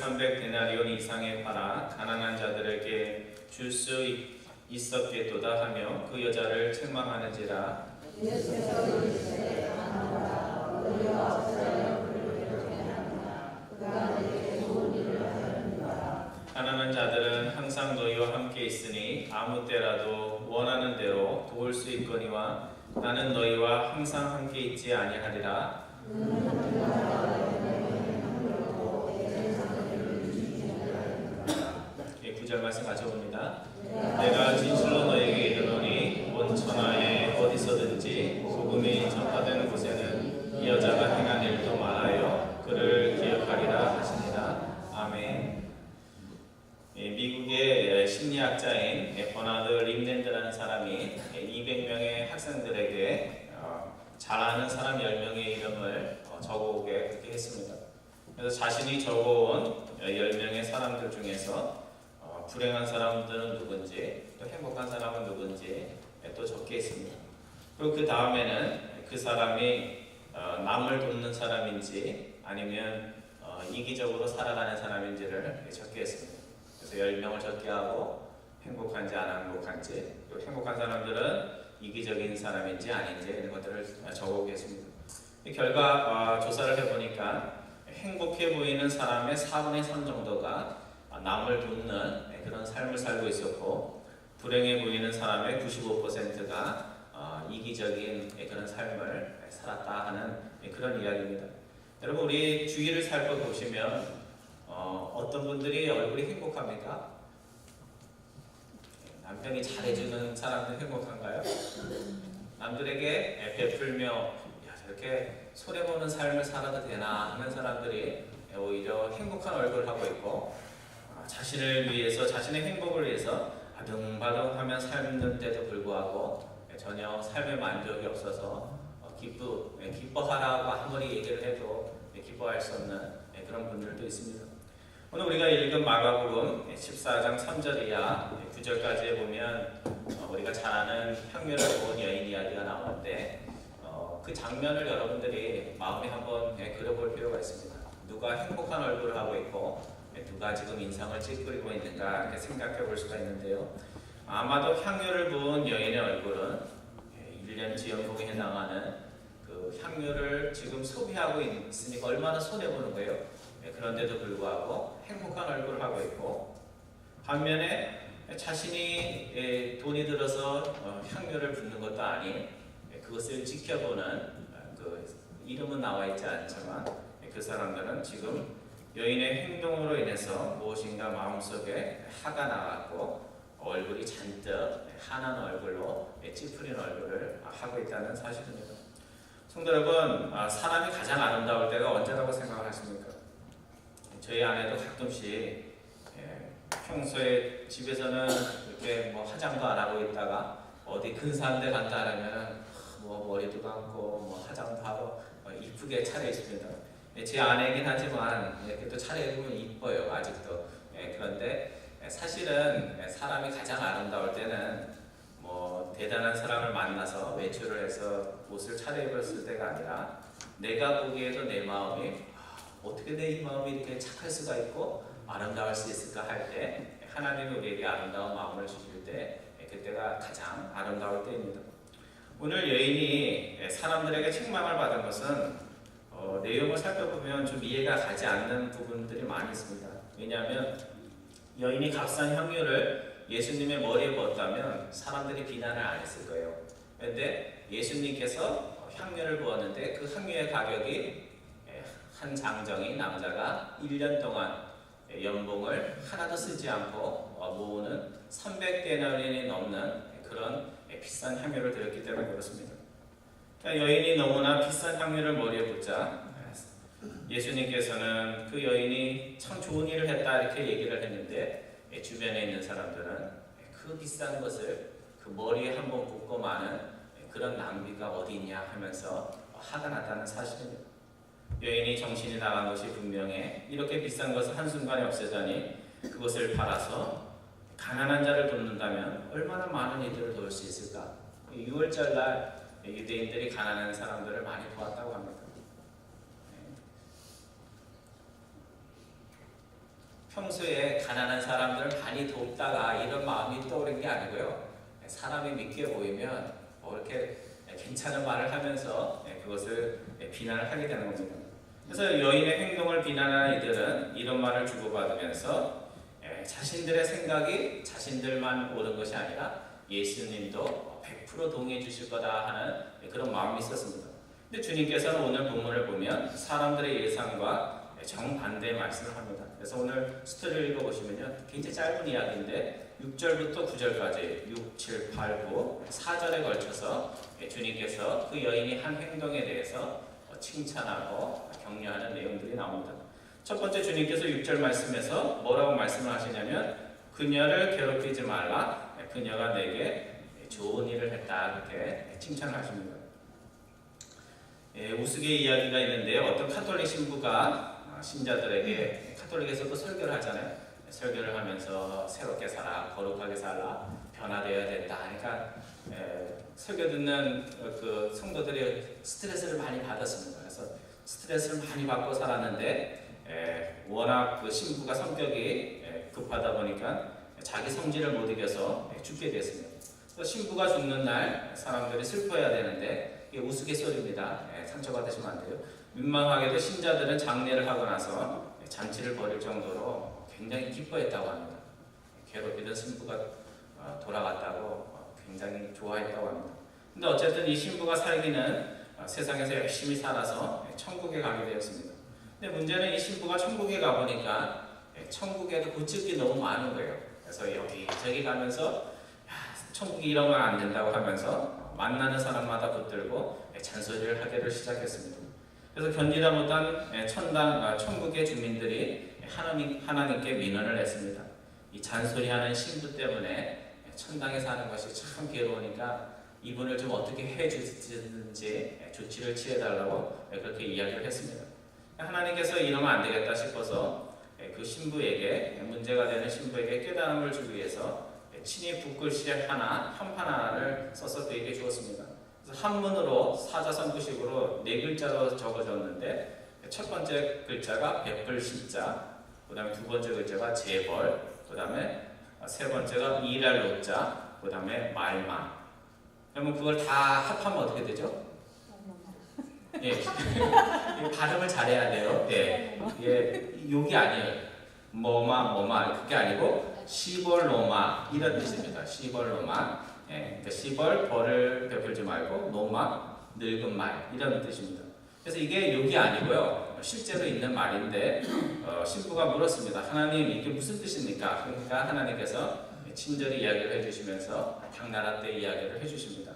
300 데나리온 이상에 팔아 가난한 자들에게 줄 수 있었겠도다 하며 그 여자를 책망하는지라. 가난한 자들은 항상 너희와 함께 있으니 아무 때라도 원하는 대로 도울 수 있거니와 나는 너희와 항상 함께 있지 아니하리라 예, 구절 말씀 가져옵니다. 내가 진실로 너에게 이르노니 온 천하에 어디서든지 복음이 전파되는 곳에는 이 여자가 행한 일도 많아요. 그를 기억하리라 하시니라. 아멘. 예, 미국의 심리학자인 버나드 림랜드라는 사람이 200명의 학생들에게 어, 잘 아는 사람 10명의 이름을 어, 적어오게 했습니다. 그래서 자신이 적어온 10명의 사람들 중에서 어, 불행한 사람들은 누군지 또 행복한 사람은 누군지 또 적게 했습니다. 그리고 그 다음에는 그 사람이 어, 남을 돕는 사람인지 아니면 어, 이기적으로 살아가는 사람인지를 적게 했습니다. 그래서 10명을 적게 하고 행복한지 안 행복한지 또 행복한 사람들은 이기적인 사람인지 아닌지 이런 것들을 적어오겠습니다. 결과 어, 조사를 해보니까 행복해 보이는 사람의 4분의 3 정도가 남을 돕는 그런 삶을 살고 있었고 불행해 보이는 사람의 95%가 어, 이기적인 그런 삶을 살았다 하는 그런 이야기입니다. 여러분 우리 주위를 살펴보시면 어, 어떤 분들이 얼굴이 행복합니까? 남편이 잘해주는 사람들 행복한가요? 남들에게 베풀며 야, 저렇게 손해보는 삶을 살아도 되나 하는 사람들이 오히려 행복한 얼굴을 하고 있고 아, 자신을 위해서 자신의 행복을 위해서 아둥바둥하며 살는데도 불구하고 전혀 삶의 만족이 없어서 어, 기쁘, 기뻐하라고 아무리 얘기를 해도 기뻐할 수 없는 그런 분들도 있습니다. 오늘 우리가 읽은 마가복음 14장 3절 이하 9절까지에 보면 어, 우리가 잘 아는 향유를 본 여인 이야기가 나오는데 어, 그 장면을 여러분들이 마음에 한번 그려볼 필요가 있습니다. 누가 행복한 얼굴을 하고 있고 누가 지금 인상을 찌푸리고 있는가 이렇게 생각해 볼 수가 있는데요. 아마도 향유를 부은 여인의 얼굴은 1년치 연봉에 해당하는 그 향유를 지금 소비하고 있으니까 얼마나 손해보는 거예요. 그런데도 불구하고 행복한 얼굴을 하고 있고 반면에 자신이 돈이 들어서 어, 향유를 붓는 것도 아닌 그것을 지켜보는 그 이름은 나와 있지 않지만 그 사람들은 지금 여인의 행동으로 인해서 무엇인가 마음속에 화가 나갔고 얼굴이 잔뜩 환한 얼굴로 찌푸린 얼굴을 하고 있다는 사실입니다. 성도 여러분, 아, 사람이 가장 아름다울 때가 언제라고 생각하십니까? 저희 아내도 가끔씩 예, 평소에 집에서는 이렇게 뭐 화장도 안 하고 있다가 어디 근사한 데 간다 하면 뭐 머리도 감고 뭐 화장도 하고 뭐 이쁘게 차려 있습니다. 예, 제 아내이긴 하지만 이렇게 또 차려입으면 이뻐요 아직도. 예, 그런데 사실은 사람이 가장 아름다울 때는 뭐 대단한 사람을 만나서 외출을 해서 옷을 차려입었을 때가 아니라 내가 보기에도 내 마음이 어떻게 내 이 마음이 이렇게 착할 수가 있고 아름다울 수 있을까 할 때 하나님이 우리에게 아름다운 마음을 주실 때 그때가 가장 아름다울 때입니다. 오늘 여인이 사람들에게 책망을 받은 것은 어, 내용을 살펴보면 좀 이해가 가지 않는 부분들이 많이 있습니다. 왜냐하면 여인이 값싼 향유를 예수님의 머리에 부었다면 사람들이 비난을 안 했을 거예요. 그런데 예수님께서 향유를 부었는데 그 향유의 가격이 한 장정인 남자가 1년 동안 연봉을 하나도 쓰지 않고 모으는 300데나리온이 넘는 그런 비싼 향유를 드렸기 때문에 그렇습니다. 여인이 너무나 비싼 향유를 머리에 붓자 예수님께서는 그 여인이 참 좋은 일을 했다 이렇게 얘기를 했는데 예, 주변에 있는 사람들은 그 비싼 것을 그 머리에 한 번 붓고 마는 예, 그런 낭비가 어디 있냐 하면서 화가 났다는 사실입니다. 여인이 정신이 나간 것이 분명해 이렇게 비싼 것을 한순간에 없애자니 그것을 팔아서 가난한 자를 돕는다면 얼마나 많은 이들을 도울 수 있을까? 6월절 날 유대인들이 가난한 사람들을 많이 도왔다고 합니다. 평소에 가난한 사람들을 많이 돕다가 이런 마음이 떠오른 게 아니고요. 사람이 믿게 보이면 뭐 이렇게 괜찮은 말을 하면서 그것을 비난을 하게 되는 겁니다. 그래서 여인의 행동을 비난하는 이들은 이런 말을 주고받으면서 자신들의 생각이 자신들만 옳은 것이 아니라 예수님도 100% 동의해 주실 거다 하는 그런 마음이 있었습니다. 근데 주님께서는 오늘 본문을 보면 사람들의 예상과 정반대의 말씀을 합니다. 그래서 오늘 스토리를 읽어보시면요. 굉장히 짧은 이야기인데 6절부터 9절까지 6, 7, 8, 9, 4절에 걸쳐서 주님께서 그 여인이 한 행동에 대해서 칭찬하고 격려하는 내용들이 나옵니다. 첫 번째 주님께서 6절 말씀에서 뭐라고 말씀을 하시냐면 그녀를 괴롭히지 말라 그녀가 내게 좋은 일을 했다 이렇게 칭찬하십니다. 예, 우스개 이야기가 있는데 어떤 카톨릭 신부가 신자들에게 카톨릭에서도 설교를 하잖아요. 설교를 하면서 새롭게 살아, 거룩하게 살아, 변화되어야 된다. 그러니까 에, 설교 듣는 그 성도들이 스트레스를 많이 받았습니다. 그래서 스트레스를 많이 받고 살았는데 에, 워낙 그 신부가 성격이 에, 급하다 보니까 자기 성질을 못 이겨서 죽게 됐습니다. 신부가 죽는 날 사람들이 슬퍼해야 되는데 이게 우스갯소리입니다. 상처받으시면 안 돼요. 민망하게도 신자들은 장례를 하고 나서 잔치를 벌일 정도로 굉장히 기뻐했다고 합니다. 괴롭히던 신부가 돌아갔다고 굉장히 좋아했다고 합니다. 근데 어쨌든 이 신부가 살기는 세상에서 열심히 살아서 천국에 가게 되었습니다. 근데 문제는 이 신부가 천국에 가보니까 천국에도 고칠 게 너무 많은 거예요. 그래서 여기 저기 가면서 천국이 이러면 안 된다고 하면서 만나는 사람마다 붙들고 잔소리를 하기를 시작했습니다. 그래서 견디다 못한 천당, 천국의 주민들이 하나님, 하나님께 민원을 했습니다. 이 잔소리하는 신부 때문에 천당에 사는 것이 참 괴로우니까 이분을 좀 어떻게 해주든지 조치를 취해달라고 그렇게 이야기를 했습니다. 하나님께서 이러면 안 되겠다 싶어서 그 신부에게 문제가 되는 신부에게 깨달음을 주기 위해서 친히 붓글씨 하나, 한판 하나를 써서 그에게 주었습니다. 그래서 한문으로 사자성구식으로 네 글자로 적어줬는데 첫 번째 글자가 백글신자, 그 다음에 두 번째 글자가 재벌, 그 다음에 세 번째가 일할 노자, 그 다음에 말만. 그러면 그걸 다 합하면 어떻게 되죠? 예, 발음을 잘해야 돼요. 예, 예, 욕이 아니에요. 뭐마 뭐마 그게 아니고 시벌로마 이런 뜻입니다. 시벌로마. 예, 그러니까 시벌 벌을 베풀지 말고 노마 늙은 말 이런 뜻입니다. 그래서 이게 욕이 아니고요. 실제로 있는 말인데 어, 신부가 물었습니다. 하나님 이게 무슨 뜻입니까? 그러니까 하나님께서 친절히 이야기를 해주시면서 당나라 때 이야기를 해주십니다.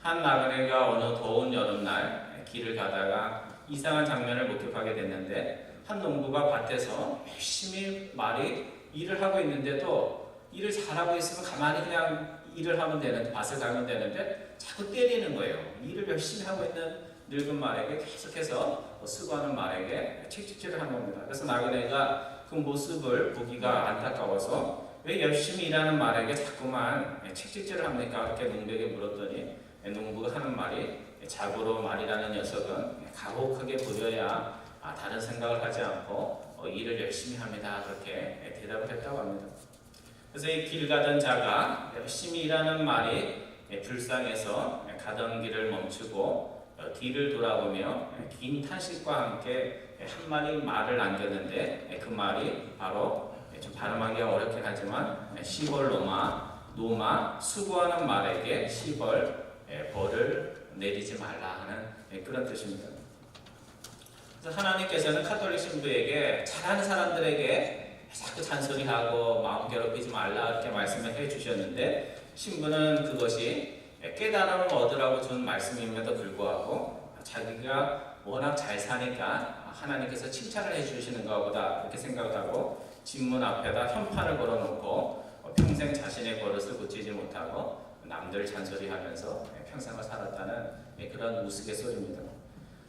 한 나그네가 어느 더운 여름날 길을 가다가 이상한 장면을 목격하게 됐는데 한 농부가 밭에서 열심히 말이 일을 하고 있는데도 일을 잘하고 있으면 가만히 그냥 일을 하면 되는데 밭을 가면 되는데 자꾸 때리는 거예요. 일을 열심히 하고 있는 늙은 말에게 계속해서 수고하는 말에게 책찍질을 한 겁니다. 그래서 나그네가 그 모습을 보기가 안타까워서 왜 열심히 일하는 말에게 자꾸만 책찍질을 합니까? 이렇게 농부에게 물었더니 농부가 하는 말이 자고로 말이라는 녀석은 가혹하게 보여야 다른 생각을 하지 않고 일을 열심히 합니다. 그렇게 대답을 했다고 합니다. 그래서 이 길 가던 자가 열심히 일하는 말이 불쌍해서 가던 길을 멈추고 뒤를 돌아보며 긴 탄식과 함께 한 마리 말을 남겼는데 그 말이 바로 좀 발음하기 어렵긴 하지만 시벌 로마 노마 수고하는 말에게 시벌 벌을 내리지 말라 하는 그런 뜻입니다. 하나님께서는 카톨릭 신부에게 잘하는 사람들에게 자꾸 잔소리하고 마음 괴롭히지 말라 이렇게 말씀을 해주셨는데 신부는 그것이 깨달음을 얻으라고 준 말씀임에도 불구하고 자기가 워낙 잘 사니까 하나님께서 칭찬을 해주시는 것보다 그렇게 생각하고 집문 앞에다 현판을 걸어놓고 어, 평생 자신의 버릇을 고치지 못하고 남들 잔소리하면서 평생을 살았다는 예, 그런 우스갯소리입니다.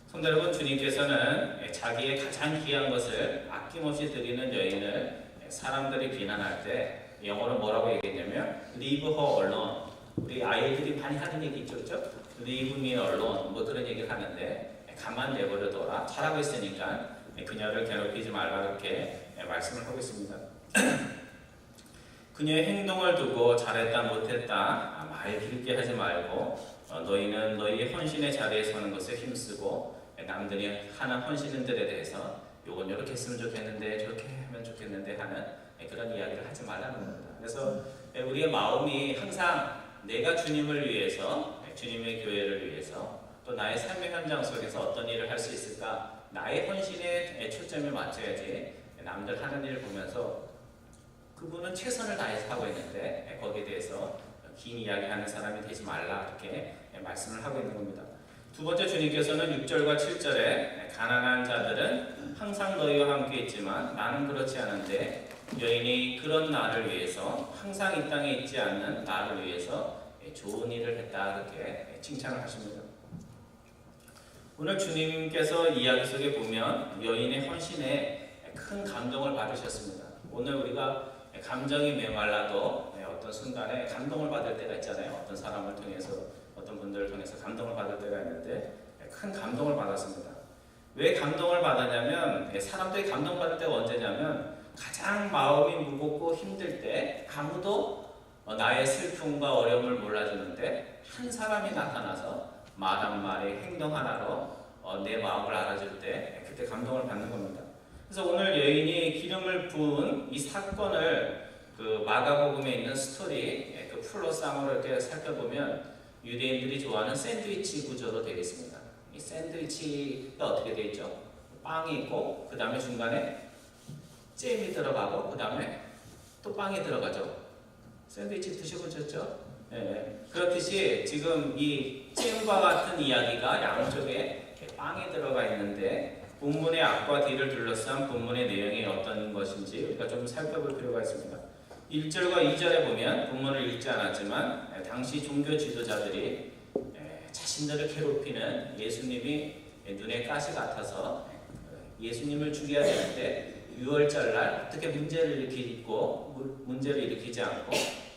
성도 여러분, 주님께서는 예, 자기의 가장 귀한 것을 아낌없이 드리는 여인을 예, 사람들이 비난할 때 영어로 뭐라고 얘기했냐면 leave her alone. 우리 아이들이 많이 하는 얘기 있죠, 그렇죠? leave me alone. 뭐 그런 얘기를 하는데 예, 가만 내버려둬라. 잘하고 있으니까 예, 그녀를 괴롭히지 말라 이렇게 예, 말씀을 하고 있습니다. 그녀의 행동을 두고 잘했다 못했다 아, 말 길게 하지 말고 어, 너희는 너희의 헌신의 자리에 서는 것에 힘쓰고 예, 남들이 하는 헌신들에 대해서 요건 이렇게 했으면 좋겠는데 저렇게 하면 좋겠는데 하는 예, 그런 이야기를 하지 말라는 겁니다. 그래서 예, 우리의 마음이 항상 내가 주님을 위해서 예, 주님의 교회를 위해서 또 나의 삶의 현장 속에서 어떤 일을 할 수 있을까 나의 헌신에 예, 초점을 맞춰야지 예, 남들 하는 일을 보면서 그분은 최선을 다해서 하고 있는데 예, 거기에 대해서 긴 이야기하는 사람이 되지 말라 이렇게 예, 말씀을 하고 있는 겁니다. 두 번째 주님께서는 6절과 7절에 가난한 자들은 항상 너희와 함께 있지만 나는 그렇지 않은데 여인이 그런 나를 위해서 항상 이 땅에 있지 않는 나를 위해서 예, 좋은 일을 했다 이렇게 칭찬을 하십니다. 오늘 주님께서 이야기 속에 보면 여인의 헌신에 큰 감동을 받으셨습니다. 오늘 우리가 감정이 메말라도 네, 어떤 순간에 감동을 받을 때가 있잖아요. 어떤 사람을 통해서 분들을 통해서 감동을 받을 때가 있는데 네, 큰 감동을 받았습니다. 왜 감동을 받았냐면 네, 사람들이 감동받을 때가 언제냐면 가장 마음이 무겁고 힘들 때 아무도 어, 나의 슬픔과 어려움을 몰라주는데 한 사람이 나타나서 말 한마디 행동 하나로 어, 내 마음을 알아줄 때 그때 감동을 받는 겁니다. 그래서 오늘 여인이 기름을 부은 이 사건을 그 마가복음에 있는 스토리 예, 그 플러스함으로 이렇게 살펴보면 유대인들이 좋아하는 샌드위치 구조로 되어 있습니다. 이 샌드위치가 어떻게 되어 있죠? 빵이 있고 그 다음에 중간에 잼이 들어가고 그 다음에 또 빵이 들어가죠. 샌드위치 드셔보셨죠? 예, 그렇듯이 지금 이 잼과 같은 이야기가 양쪽에 빵이 들어가 있는데 본문의 앞과 뒤를 둘러싼 본문의 내용이 어떤 것인지 우리가 좀 살펴볼 필요가 있습니다. 1절과 2절에 보면 본문을 읽지 않았지만 예, 당시 종교 지도자들이 예, 자신들을 괴롭히는 예수님이 눈에 가시 같아서 예, 예수님을 죽여야 되는데 6월절 날 어떻게 문제를 일으키고 무- 문제를 일으키지 않고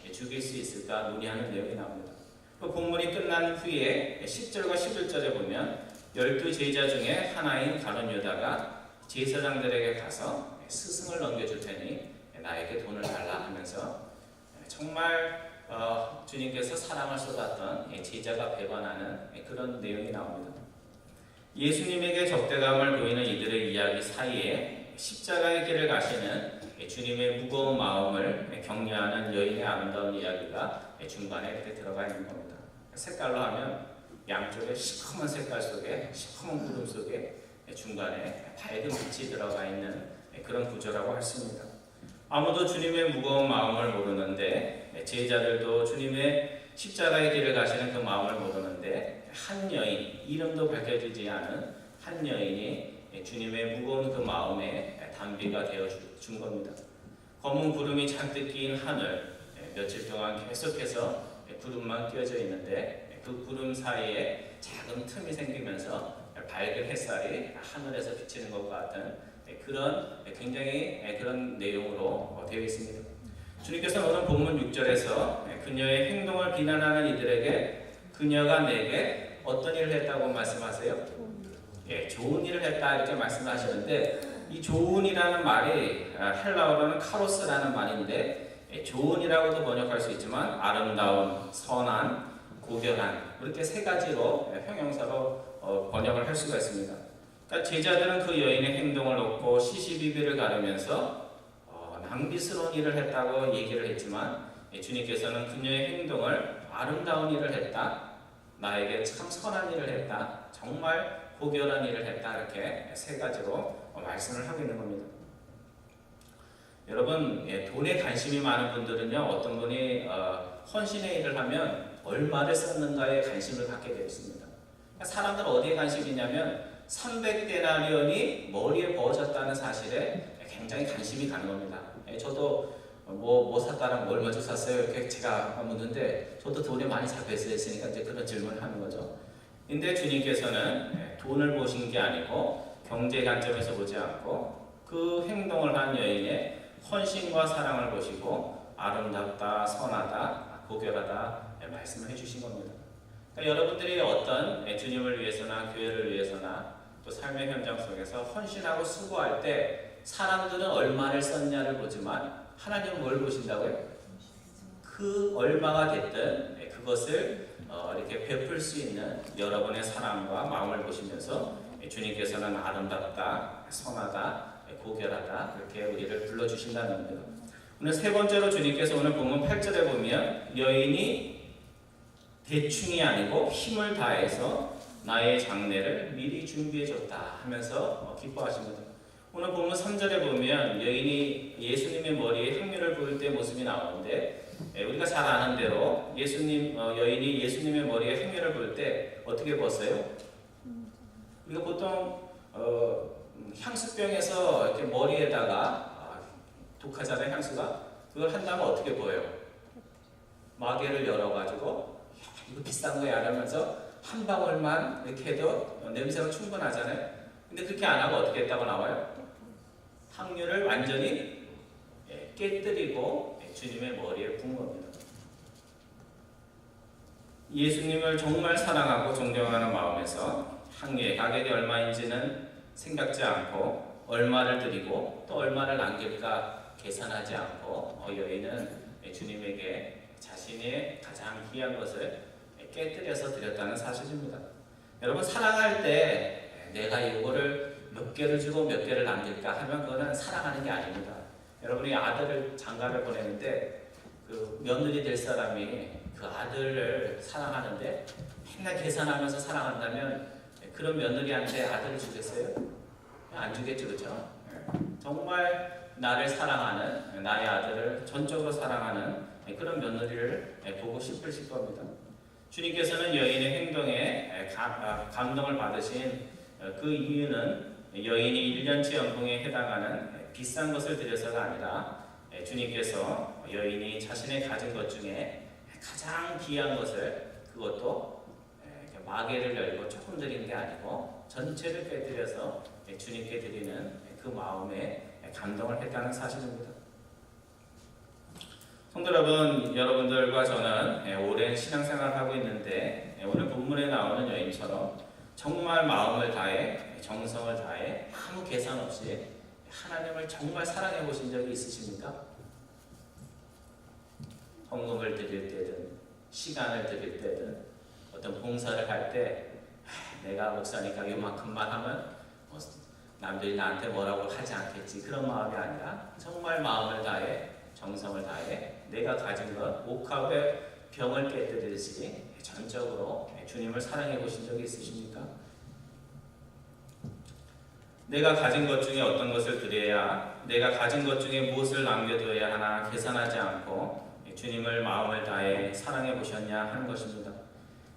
예, 죽일 수 있을까 논의하는 내용이 나옵니다. 그 본문이 끝난 후에 10절과 11절에 보면 열두 제자 중에 하나인 가론 유다가 제사장들에게 가서 스승을 넘겨줄 테니 나에게 돈을 달라 하면서 정말 어, 주님께서 사랑을 쏟았던 제자가 배반하는 그런 내용이 나옵니다. 예수님에게 적대감을 보이는 이들의 이야기 사이에 십자가의 길을 가시는 주님의 무거운 마음을 격려하는 여인의 아름다운 이야기가 중간에 이렇게 들어가 있는 겁니다. 색깔로 하면 양쪽에 시커먼 색깔 속에 시커먼 구름 속에 중간에 밝은 빛이 들어가 있는 그런 구조라고 할 수 있습니다. 아무도 주님의 무거운 마음을 모르는데 제자들도 주님의 십자가의 길을 가시는 그 마음을 모르는데 한 여인 이름도 밝혀지지 않은 한 여인이 주님의 무거운 그 마음에 단비가 되어 준 겁니다. 검은 구름이 잔뜩 낀 하늘 며칠 동안 계속해서 구름만 끼어져 있는데 그 구름 사이에 작은 틈이 생기면서 밝은 햇살이 하늘에서 비치는 것 같은 그런 굉장히 그런 내용으로 되어 있습니다. 주님께서 오늘 본문 6절에서 그녀의 행동을 비난하는 이들에게 그녀가 내게 어떤 일을 했다고 말씀하세요? 예, 좋은 일을 했다 이렇게 말씀하시는데 이 좋은이라는 말이 아, 헬라어로는 카로스라는 말인데 예, 좋은이라고도 번역할 수 있지만 아름다운, 선한, 고결한 이렇게 세 가지로 예, 형용사로 어, 번역을 할 수가 있습니다. 그러니까 제자들은 그 여인의 행동을 놓고 시시비비를 가르면서 어, 낭비스러운 일을 했다고 얘기를 했지만 예, 주님께서는 그녀의 행동을 아름다운 일을 했다, 나에게 참 선한 일을 했다, 정말 고결한 일을 했다 이렇게 세 가지로 어, 말씀을 하고 있는 겁니다. 여러분 예, 돈에 관심이 많은 분들은요 어떤 분이 어, 헌신의 일을 하면 얼마를 썼는가에 관심을 갖게 되어 있습니다. 사람들은 어디에 관심이 있냐면 300데나리온이 머리에 부어졌다는 사실에 굉장히 관심이 가는 겁니다. 예, 저도 뭐, 뭐걸 얼마 주 샀어요? 이렇게 제가 묻는데 저도 돈이 많이 잡혀 있으니까 이제 그런 질문을 하는 거죠. 근데 주님께서는 예, 돈을 보신 게 아니고 경제 관점에서 보지 않고 그 행동을 한 여인의 헌신과 사랑을 보시고 아름답다, 선하다, 고결하다 예, 말씀을 해주신 겁니다. 그러니까 여러분들이 어떤 예, 주님을 위해서나 교회를 위해서나 또 삶의 현장 속에서 헌신하고 수고할 때 사람들은 얼마를 썼냐를 보지만 하나님은 뭘 보신다고요? 그 얼마가 됐든 예, 그것을 어, 이렇게 베풀 수 있는 여러분의 사랑과 마음을 보시면서 예, 주님께서는 아름답다, 선하다, 예, 고결하다 그렇게 우리를 불러주신다는 겁니다. 오늘 세 번째로 주님께서 오늘 본문 8절에 보면 여인이 대충이 아니고 힘을 다해서 나의 장례를 미리 준비해 줬다 하면서 어, 기뻐하십니다. 오늘 본문 3절에 보면 여인이 예수님의 머리에 향유를 부을 때 모습이 나오는데 예, 우리가 잘 아는 대로 예수님 어, 여인이 예수님의 머리에 향유를 부을 때 어떻게 부었어요? 우리가 보통 어, 음, 향수병에서 이렇게 머리에다가 아, 독하잖아요 향수가 그걸 한다면 어떻게 보여요? 마개를 열어가지고 야, 이거 비싼 거야 이러면서 한 방울만 이렇게 해도 냄새가 충분하잖아요. 근데 그렇게 안 하고 어떻게 했다고 나와요? 향유를 완전히 예, 깨뜨리고 예, 주님의 머리에 부은 겁니다. 예수님을 정말 사랑하고 존경하는 마음에서 향유의 가격이 얼마인지는 생각지 않고 얼마를 드리고 또 얼마를 남길까 계산하지 않고 어, 여인은 예, 주님에게 자신의 가장 귀한 것을 깨뜨려서 드렸다는 사실입니다. 여러분 사랑할 때 내가 이거를 몇 개를 주고 몇 개를 남길까 하면 그거는 사랑하는 게 아닙니다. 여러분이 아들을 장가를 보내는데 그 며느리 될 사람이 그 아들을 사랑하는데 맨날 계산하면서 사랑한다면 그런 며느리한테 아들을 주겠어요? 안 주겠죠, 그렇죠? 정말 나를 사랑하는 나의 아들을 전적으로 사랑하는 그런 며느리를 보고 싶으실 겁니다. 주님께서는 여인의 행동에 아, 감동을 받으신 그 이유는 여인이 1년치 연봉에 해당하는 비싼 것을 드려서가 아니라 주님께서 여인이 자신의 가진 것 중에 가장 귀한 것을 그것도 마개를 열고 조금 드린 게 아니고 전체를 빼드려서 주님께 드리는 그 마음에 감동을 했다는 사실입니다. 성도 여러분, 여러분들과 저는 예, 오랜 신앙생활을 하고 있는데 예, 오늘 본문에 나오는 여인처럼 정말 마음을 다해 정성을 다해 아무 계산 없이 하나님을 정말 사랑해 보신 적이 있으십니까? 헌금을 드릴 때든 시간을 드릴 때든 어떤 봉사를 할 때 내가 목사니까 요만큼만 하면 뭐 남들이 나한테 뭐라고 하지 않겠지 그런 마음이 아니라 정말 마음을 다해 정성을 다해 내가 가진 것 옥합의 병을 깨뜨리듯이 전적으로 주님을 사랑해 보신 적이 있으십니까? 내가 가진 것 중에 어떤 것을 드려야 내가 가진 것 중에 무엇을 남겨둬야 하나 계산하지 않고 주님을 마음을 다해 사랑해 보셨냐 하는 것입니다.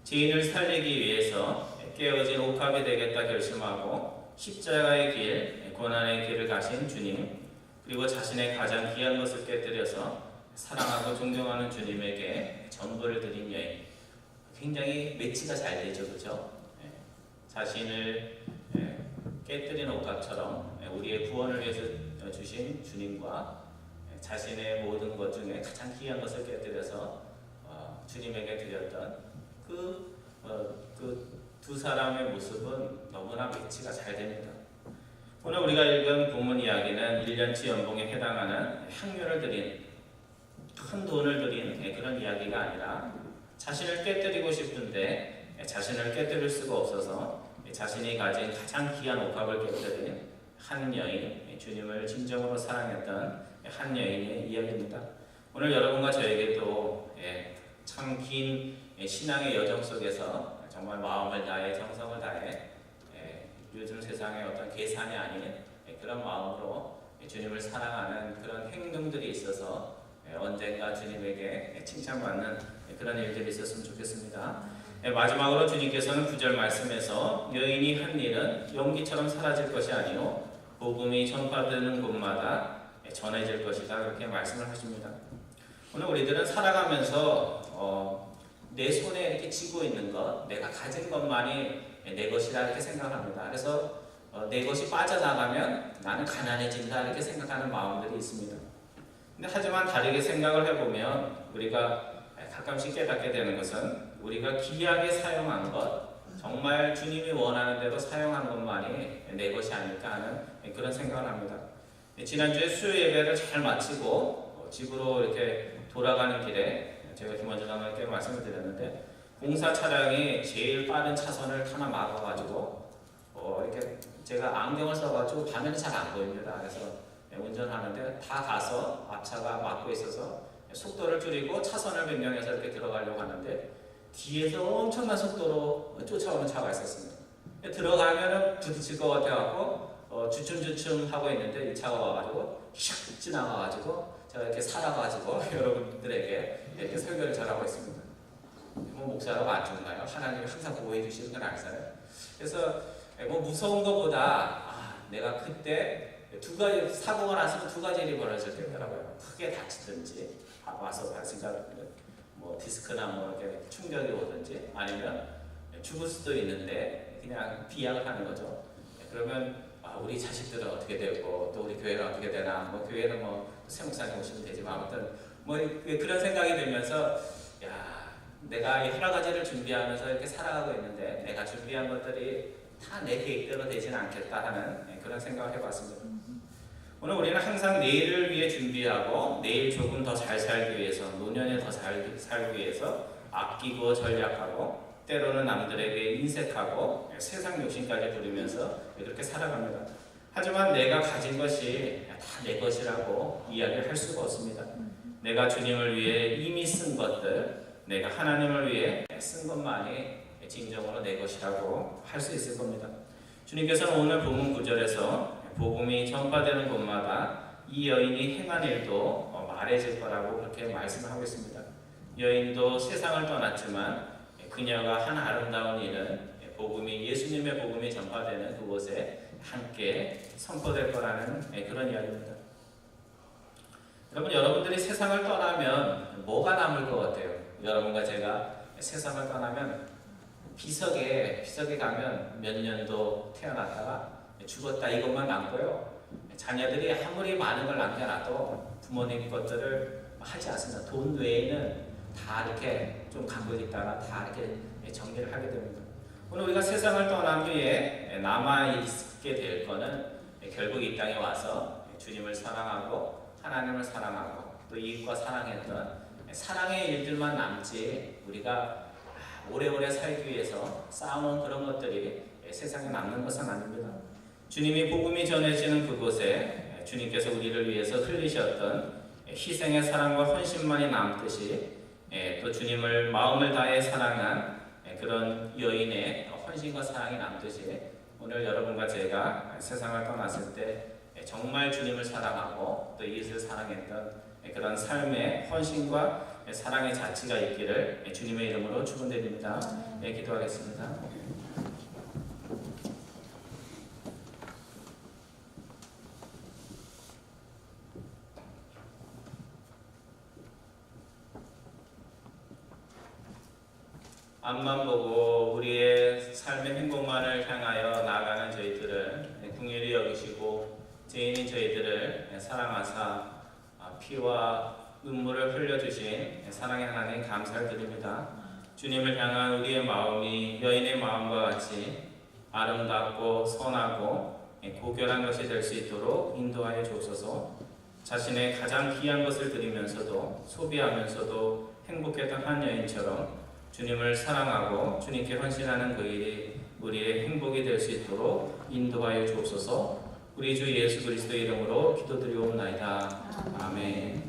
지인을 살리기 위해서 깨어진 옥합이 되겠다 결심하고 십자가의 길, 고난의 길을 가신 주님, 그리고 자신의 가장 귀한 것을 깨뜨려서 사랑하고 존경하는 주님에게 전부를 드린 여인. 굉장히 매치가 잘 되죠, 그렇죠? 자신을 예, 깨뜨린 옥합처럼 예, 우리의 구원을 위해서 주신 주님과 예, 자신의 모든 것 중에 가장 귀한 것을 깨뜨려서 어, 주님에게 드렸던 그 그 두 사람의 모습은 너무나 매치가 잘 됩니다. 오늘 우리가 읽은 본문 이야기는 1년치 연봉에 해당하는 향유를 드린 큰 돈을 드린 그런 이야기가 아니라 자신을 깨뜨리고 싶은데 자신을 깨뜨릴 수가 없어서 자신이 가진 가장 귀한 옥합을 깨뜨린 한 여인, 주님을 진정으로 사랑했던 한 여인의 이야기입니다. 오늘 여러분과 저에게도 참 긴 신앙의 여정 속에서 정말 마음을 다해 정성을 다해 요즘 세상의 어떤 계산이 아닌 그런 마음으로 주님을 사랑하는 그런 행동들이 있어서 언젠가 주님에게 칭찬받는 그런 일들이 있었으면 좋겠습니다. 예, 마지막으로 주님께서는 구절 말씀에서 여인이 한 일은 연기처럼 사라질 것이 아니요 복음이 전파되는 곳마다 예, 전해질 것이다 그렇게 말씀을 하십니다. 오늘 우리들은 살아가면서 어, 내 손에 이렇게 쥐고 있는 것, 내가 가진 것만이 내 것이라 이렇게 생각합니다. 그래서 어, 내 것이 빠져나가면 나는 가난해진다 이렇게 생각하는 마음들이 있습니다. 근데 하지만 다르게 생각을 해보면 우리가 가끔씩 깨닫게 되는 것은 우리가 귀하게 사용한 것, 정말 주님이 원하는 대로 사용한 것만이 내 것이 아닐까 하는 그런 생각을 합니다. 지난주에 수요 예배를 잘 마치고 어, 집으로 이렇게 돌아가는 길에 제가 김원준 장로님께 말씀을 드렸는데 공사 차량이 제일 빠른 차선을 하나 막아가지고 어, 이렇게 제가 안경을 써가지고 화면이 잘 안 보입니다. 그래서 운전하는데 다 가서 앞차가 막고 있어서 속도를 줄이고 차선을 변경해서 이렇게 들어가려고 하는데 뒤에서 엄청난 속도로 쫓아오는 차가 있었습니다. 들어가면은 부딪힐 것 같아갖고 어, 주춤주춤 하고 있는데 이 차가 와가지고 샥 지나가가지고 제가 이렇게 살아가지고 여러분들에게 이렇게 설교를 잘하고 있습니다. 뭐 목사라고 안 좋나요? 하나님이 항상 보호해 주시는 건 알잖아요. 그래서 뭐 무서운 것보다 아, 내가 그때 두 가지 사고가 났으면 두 가지 일이 벌어졌겠더라고요. 크게 다치든지 아, 와서 발생자 뭐 디스크나 뭐 이렇게 충격이 오든지 아니면 죽을 수도 있는데 그냥 비약을 하는 거죠. 그러면 아, 우리 자식들은 어떻게 되고 또 우리 교회는 어떻게 되나 뭐 교회는 뭐 세목사님 오시면 되지만 아무튼 뭐 그런 생각이 들면서 야 내가 여러 가지를 준비하면서 이렇게 살아가고 있는데 내가 준비한 것들이 다 내 계획대로 되지는 않겠다 하는 네, 그런 생각을 해봤습니다. 오늘 우리는 항상 내일을 위해 준비하고 내일 조금 더 잘 살기 위해서 노년에 더 잘 살기 위해서 아끼고 전략하고 때로는 남들에게 인색하고 세상 욕심까지 부리면서 이렇게 살아갑니다. 하지만 내가 가진 것이 다 내 것이라고 이야기할 수가 없습니다. 내가 주님을 위해 이미 쓴 것들, 내가 하나님을 위해 쓴 것만이 진정으로 내 것이라고 할 수 있을 겁니다. 주님께서는 오늘 본문 9절에서 복음이 전파되는 곳마다 이 여인이 행한 일도 말해질 거라고 그렇게 말씀하고 있습니다. 여인도 세상을 떠났지만 그녀가 한 아름다운 일은 복음이 예수님의 복음이 전파되는 그곳에 함께 선포될 거라는 그런 이야기입니다. 여러분 여러분들이 세상을 떠나면 뭐가 남을 것 같아요? 여러분과 제가 세상을 떠나면 비석에 비석에 가면 몇 년도 태어났다가 죽었다 이것만 남고요. 자녀들이 아무리 많은 걸 남겨놔도 부모님 것들을 하지 않습니다. 돈 외에는 다 이렇게 좀 갖고 있다가 다 이렇게 정리를 하게 됩니다. 오늘 우리가 세상을 떠난 뒤에 남아 있게 될 거는 결국 이 땅에 와서 주님을 사랑하고 하나님을 사랑하고 또 이웃과 사랑했던 사랑의 일들만 남지 우리가 오래오래 살기 위해서 쌓아놓은 그런 것들이 세상에 남는 것은 아닙니다. 주님이 복음이 전해지는 그곳에 주님께서 우리를 위해서 흘리셨던 희생의 사랑과 헌신만이 남듯이 또 주님을 마음을 다해 사랑한 그런 여인의 헌신과 사랑이 남듯이 오늘 여러분과 제가 세상을 떠났을 때 정말 주님을 사랑하고 또 이웃을 사랑했던 그런 삶의 헌신과 사랑의 자치가 있기를 주님의 이름으로 축원드립니다. 네, 기도하겠습니다. 앞만 보고 우리의 삶의 행복만을 향하여 나아가는 저희들을 궁일이 여기시고 죄인인 저희들을 사랑하사 피와 눈물을 흘려주신 사랑의 하나님 감사를 드립니다. 주님을 향한 우리의 마음이 여인의 마음과 같이 아름답고 선하고 고결한 것이 될 수 있도록 인도하여 주옵소서. 자신의 가장 귀한 것을 드리면서도 소비하면서도 행복했던 한 여인처럼 주님을 사랑하고 주님께 헌신하는 그 일이 우리의 행복이 될 수 있도록 인도하여 주옵소서. 우리 주 예수 그리스도 이름으로 기도드리옵나이다. 아멘.